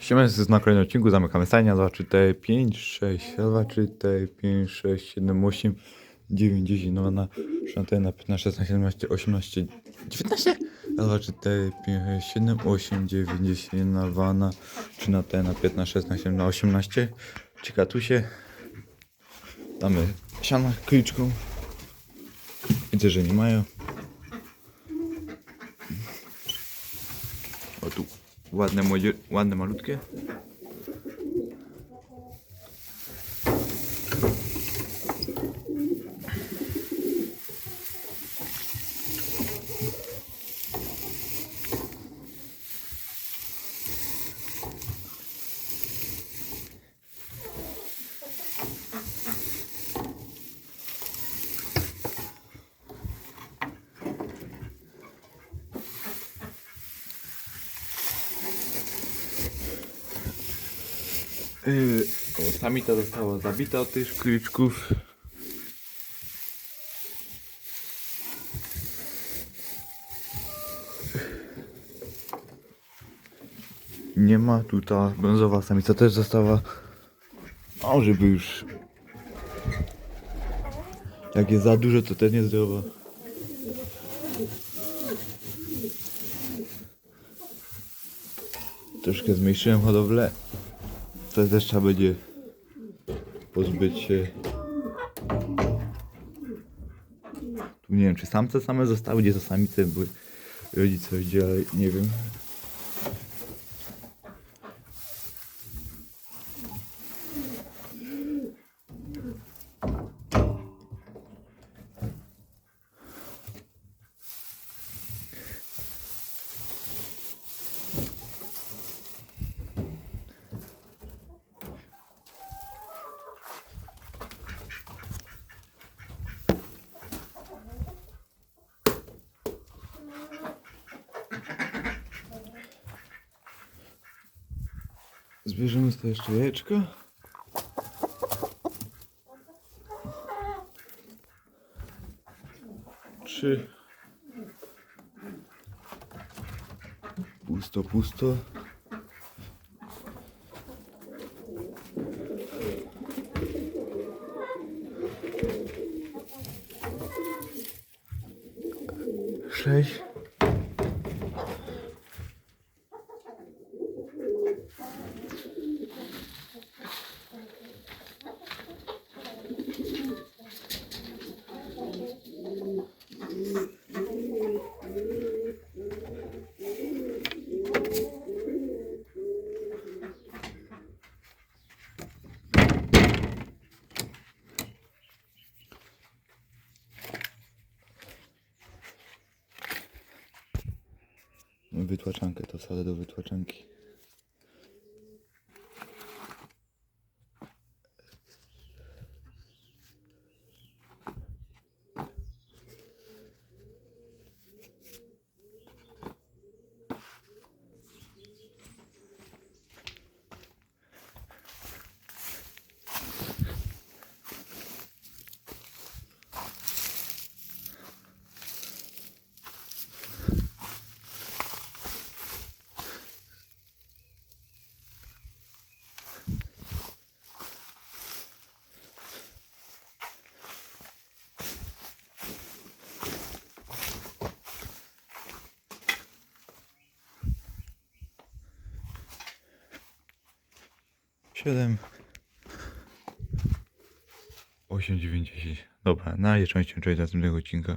Siema, jest na kolejnym odcinku, zamykamy stajnia, 2, 3, 4, 5, 6, 2, 3, 4, 5, 6, 7, 8, 9, 10, no na 13, na 15, 16, 17, 18, 19, 2, 3, 4, 5, 6, 7, 8, 9, 10, na 2, na 13, na 15, 16, na 18, ciekatusie, damy siana kliczką, widzę, że nie mają, o tu ładne, ładne malutkie. Yy, o, samica została zabita od tych szkliczków. Nie ma tu ta brązowa samica też została. O, żeby już. Jak jest za dużo, to też niezdrowa. Troszkę zmniejszyłem hodowlę. To też trzeba będzie pozbyć się. Tu nie wiem, czy samce same zostały, gdzie to samice były. Rodzice gdzie, ale nie wiem. Zbierzemy sobie jeszcze jajeczko. Trzy. Pusto, pusto. Sześć. Wytłaczankę to wsadzę do wytłaczanki. Siedem. Osiem, dziewięć, dziesięć. Dobra, na częścią część następnego odcinka.